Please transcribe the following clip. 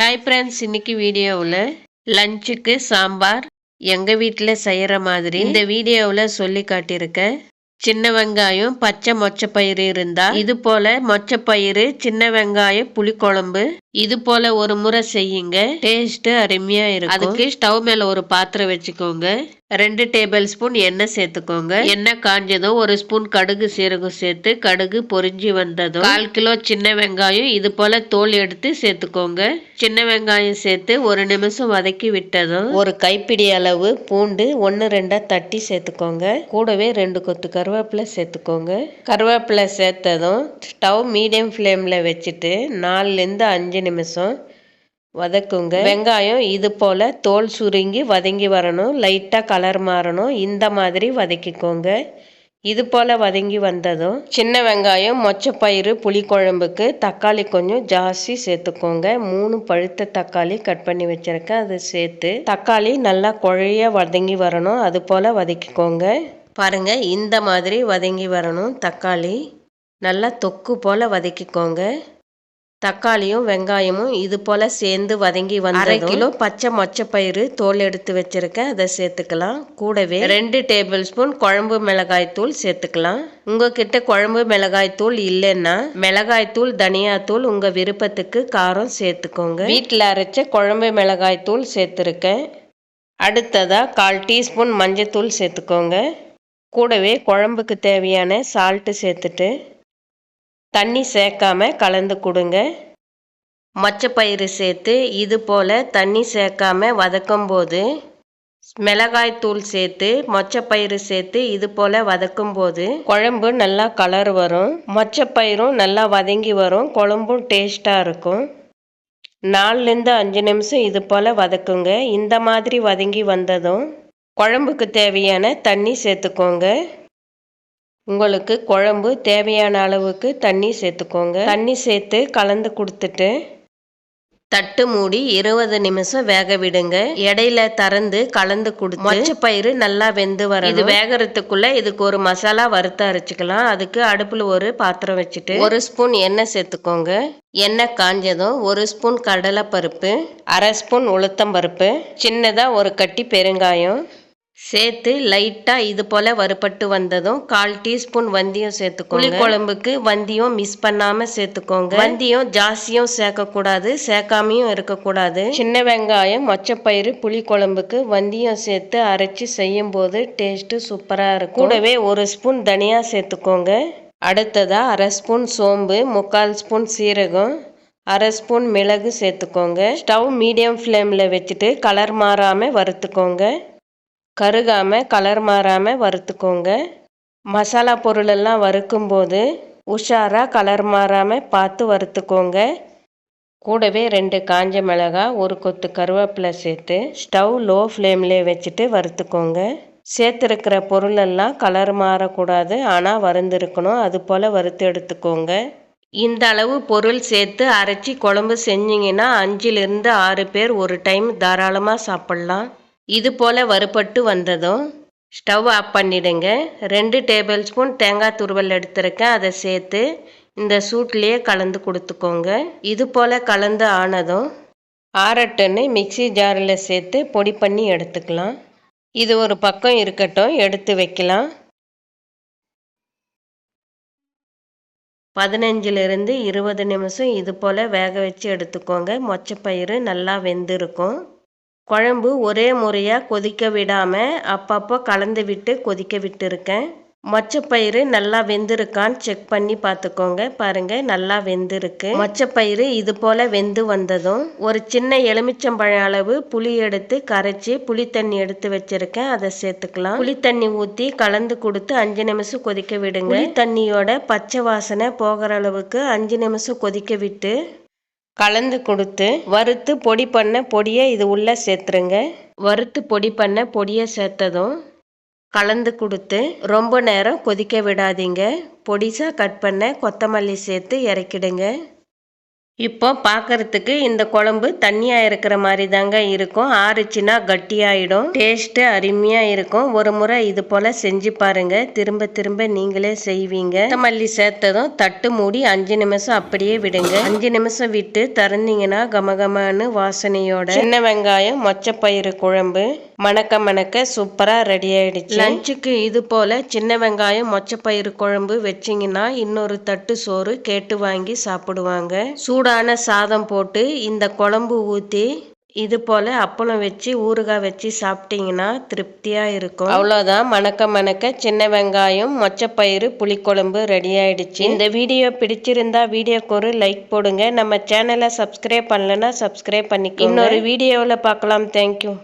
Hi friends இன்னைக்கு வீடியோவில் லஞ்சுக்கு சாம்பார் எங்கள் வீட்டில் செய்கிற மாதிரி இந்த வீடியோவில் சொல்லி காட்டியிருக்கேன் சின்ன வெங்காயம் பச்சை மொச்சப்பயிறு இருந்தால் இது போல் மொச்சப்பயிறு சின்ன வெங்காயம் புளிக்குழம்பு இது போல ஒரு முறை செய்யுங்க. டேஸ்ட் அருமையா இருக்கும். அதுக்கு ஸ்டவ் மேல ஒரு பாத்திரம் வச்சுக்கோங்க. ரெண்டு டேபிள் ஸ்பூன் எண்ணெய் சேர்த்துக்கோங்க. எண்ணெய் காஞ்சதும் ஒரு ஸ்பூன் கடுகு சீரகம் சேர்த்து கடுகு பொரிஞ்சு வந்ததும் கால் கிலோ சின்ன வெங்காயம் இது போல தோல் எடுத்து சேர்த்துக்கோங்க. சின்ன வெங்காயம் சேர்த்து ஒரு நிமிஷம் வதக்கி விட்டதும் ஒரு கைப்பிடி அளவு பூண்டு ஒன்று ரெண்டா தட்டி சேர்த்துக்கோங்க. கூடவே ரெண்டு கொத்து கருவேப்பிலை சேர்த்துக்கோங்க. கருவேப்பிலை சேர்த்ததும் ஸ்டவ் மீடியம் ஃப்ளேமில் வச்சுட்டு நாலுலேருந்து அஞ்சு நிமிஷம். வதக்குங்க. வெங்காயம் இது போல் தோல் சுருங்கி வதங்கி வரணும். லைட்டாக கலர் மாறணும். இந்த மாதிரி வதக்கிக்கோங்க. இது போல் வதங்கி வந்ததும் சின்ன வெங்காயம் மொச்சப்பயிறு புளிக்குழம்புக்கு தக்காளி கொஞ்சம் ஜாஸ்தி சேர்த்துக்கோங்க. மூணு பழுத்த தக்காளி கட் பண்ணி வச்சுருக்கேன். அதை சேர்த்து தக்காளி நல்லா குழைய வதங்கி வரணும். அது போல் வதக்கிக்கோங்க. பாருங்க இந்த மாதிரி வதங்கி வரணும் தக்காளி. நல்லா தொக்கு போல் வதக்கிக்கோங்க. தக்காளியும் வெங்காயமும் இது போல் சேர்ந்து வதங்கி வந்து அரை கிலோ பச்சை மொச்சப்பயிறு தோல் எடுத்து வச்சிருக்கேன். அதை சேர்த்துக்கலாம். கூடவே ரெண்டு டேபிள் ஸ்பூன் குழம்பு மிளகாய் தூள் சேர்த்துக்கலாம். உங்ககிட்ட குழம்பு மிளகாய் தூள் இல்லைன்னா மிளகாய் தூள் தனியாத்தூள் உங்கள் விருப்பத்துக்கு காரம் சேர்த்துக்கோங்க. வீட்டில் அரைச்ச குழம்பு மிளகாய் தூள் சேர்த்துருக்கேன். அடுத்ததாக கால் டீஸ்பூன் மஞ்சத்தூள் சேர்த்துக்கோங்க. கூடவே குழம்புக்கு தேவையான சால்ட்டு சேர்த்துட்டு தண்ணி சேர்க்காம கலந்து கொடுங்க. மச்சப்பயிறு சேர்த்து இது போல் தண்ணி சேர்க்காம வதக்கும்போது மிளகாய் தூள் சேர்த்து மொச்சப்பயிறு சேர்த்து இது போல் வதக்கும் போது குழம்பு நல்லா கலர் வரும். மொச்சப்பயிரும் நல்லா வதங்கி வரும். குழம்பும் டேஸ்ட்டாக இருக்கும். நாலுலேருந்து அஞ்சு நிமிஷம் இது போல் வதக்குங்க. இந்த மாதிரி வதங்கி வந்ததும் குழம்புக்கு தேவையான தண்ணி சேர்த்துக்கோங்க. உங்களுக்கு குழம்பு தேவையான அளவுக்கு தண்ணி சேர்த்துக்கோங்க. தண்ணி சேர்த்து கலந்து கொடுத்துட்டு தட்டு மூடி இருபது நிமிஷம் வேக விடுங்க. இடையில திறந்து கலந்து கொடுத்து மொச்சப்பயிறு நல்லா வெந்து வரும் இது வேகறதுக்குள்ள இதுக்கு ஒரு மசாலா வறுத்து அரைச்சிக்கலாம். அதுக்கு அடுப்புல ஒரு பாத்திரம் வச்சுட்டு ஒரு ஸ்பூன் எண்ணெய் சேர்த்துக்கோங்க. எண்ணெய் காஞ்சதும் ஒரு ஸ்பூன் கடலை பருப்பு அரை ஸ்பூன் உளுத்தம் பருப்பு சின்னதா ஒரு கட்டி பெருங்காயம் சேர்த்து லைட்டாக இது போல் வறுபட்டு வந்ததும் கால் டீஸ்பூன் வந்தியம் சேர்த்துக்கோங்க. குழம்புக்கு வந்தியம் மிஸ் பண்ணாமல் சேர்த்துக்கோங்க. வந்தியம் ஜாஸ்தியும் சேர்க்கக்கூடாது சேர்க்காமையும் இருக்கக்கூடாது. சின்ன வெங்காயம் மொச்சப்பயிறு புளி குழம்புக்கு வந்தியம் சேர்த்து அரைச்சி செய்யும் போது டேஸ்ட்டு சூப்பராக இருக்கும். கூடவே ஒரு ஸ்பூன் தனியாக சேர்த்துக்கோங்க. அடுத்ததாக அரை ஸ்பூன் சோம்பு முக்கால் ஸ்பூன் சீரகம் அரை ஸ்பூன் மிளகு சேர்த்துக்கோங்க. ஸ்டவ் மீடியம் ஃப்ளேமில் வச்சுட்டு கலர் மாறாமல் வறுத்துக்கோங்க. கருகாமல் கலர் மாறாமல் வறுத்துக்கோங்க. மசாலா பொருளெல்லாம் வறுக்கும்போது உஷாராக கலர் மாறாமல் பார்த்து வறுத்துக்கோங்க. கூடவே ரெண்டு காஞ்ச மிளகாய் ஒரு கொத்து கருவேப்பிலை சேர்த்து ஸ்டவ் லோ ஃப்ளேம்லேயே வச்சுட்டு வறுத்துக்கோங்க. சேர்த்துருக்கிற பொருளெல்லாம் கலர் மாறக்கூடாது ஆனால் வறுந்துருக்கணும். அது போல் வறுத்து எடுத்துக்கோங்க. இந்த அளவு பொருள் சேர்த்து அரைச்சி குழம்பு செஞ்சிங்கன்னா அஞ்சுலேருந்து ஆறு பேர் ஒரு டைம் தாராளமாக சாப்பிட்லாம். இது போல் வறுபட்டு வந்ததும் ஸ்டவ் ஆஃப் பண்ணிடுங்க. ரெண்டு டேபிள் ஸ்பூன் தேங்காய் துருவல் எடுத்திருக்கேன். அதை சேர்த்து இந்த சூட்லேயே கலந்து கொடுத்துக்கோங்க. இது போல் கலந்து ஆனதும் ஆரட்டுன்னு மிக்சி ஜாரில் சேர்த்து பொடி பண்ணி எடுத்துக்கலாம். இது ஒரு பக்கம் இருக்கட்டும் எடுத்து வைக்கலாம். பதினஞ்சிலிருந்து இருபது நிமிஷம் இது போல் வேக வச்சு எடுத்துக்கோங்க. மொச்சப்பயிறு நல்லா வெந்திருக்கும். குழம்பு ஒரே முறையாக கொதிக்க விடாமல் அப்பப்போ கலந்து விட்டு கொதிக்க விட்டுருக்கேன். மொச்சப்பயிறு நல்லா வெந்திருக்கான்னு செக் பண்ணி பார்த்துக்கோங்க. பாருங்க நல்லா வெந்திருக்கு. மொச்சப்பயிறு இது போல வெந்து வந்ததும் ஒரு சின்ன எலுமிச்சம்பழம் அளவு புளி எடுத்து கரைச்சி புளி தண்ணி எடுத்து வச்சிருக்கேன். அதை சேர்த்துக்கலாம். புளி தண்ணி ஊற்றி கலந்து கொடுத்து அஞ்சு நிமிஷம் கொதிக்க விடுங்க. புளி தண்ணியோட பச்சை வாசனை போகிற அளவுக்கு அஞ்சு நிமிஷம் கொதிக்க விட்டு கலந்து கொடுத்து வறுத்து பொடி பண்ண பொடியை இது உள்ளே சேர்த்துருங்க. வறுத்து பொடி பண்ண பொடியை சேர்த்ததும் கலந்து கொடுத்து ரொம்ப நேரம் கொதிக்க விடாதீங்க. பொடிசாக கட் பண்ண கொத்தமல்லி சேர்த்து இறக்கிடுங்க. இப்போ பார்க்கறதுக்கு இந்த குழம்பு தண்ணியாக இருக்கிற மாதிரி தாங்க இருக்கும். ஆறுச்சுன்னா கட்டியாயிடும். டேஸ்ட்டு அருமையாக இருக்கும். ஒரு முறை இது போல் செஞ்சு பாருங்கள் திரும்ப திரும்ப நீங்களே செய்வீங்க. மல்லி சேர்த்ததும் தட்டு மூடி அஞ்சு நிமிஷம் அப்படியே விடுங்க. அஞ்சு நிமிஷம் விட்டு திறந்தீங்கன்னா கமகமான்னு வாசனையோட. சின்ன வெங்காயம் மொச்சப்பயிறு குழம்பு. மணக்க மணக்க சூப்பராக ரெடி ஆயிடுச்சு. லஞ்சுக்கு இது போல் சின்ன வெங்காயம் மொச்சப்பயிறு குழம்பு வச்சிங்கன்னா இன்னொரு தட்டு சோறு கேட்டு வாங்கி சாப்பிடுவாங்க. சூடான சாதம் போட்டு இந்த குழம்பு ஊற்றி இது போல் அப்பளம் வச்சு ஊறுகாய் வச்சு சாப்பிட்டீங்கன்னா திருப்தியாக இருக்கும். அவ்வளோதான் மணக்க மணக்க சின்ன வெங்காயம் மொச்சப்பயிறு புளிக்குழம்பு ரெடி ஆயிடுச்சு. இந்த வீடியோ பிடிச்சிருந்தா வீடியோக்கு ஒரு லைக் போடுங்க. நம்ம சேனலை சப்ஸ்கிரைப் பண்ணலன்னா சப்ஸ்கிரைப் பண்ணிக்கோங்க. இன்னொரு வீடியோவில் பார்க்கலாம். தேங்க்யூ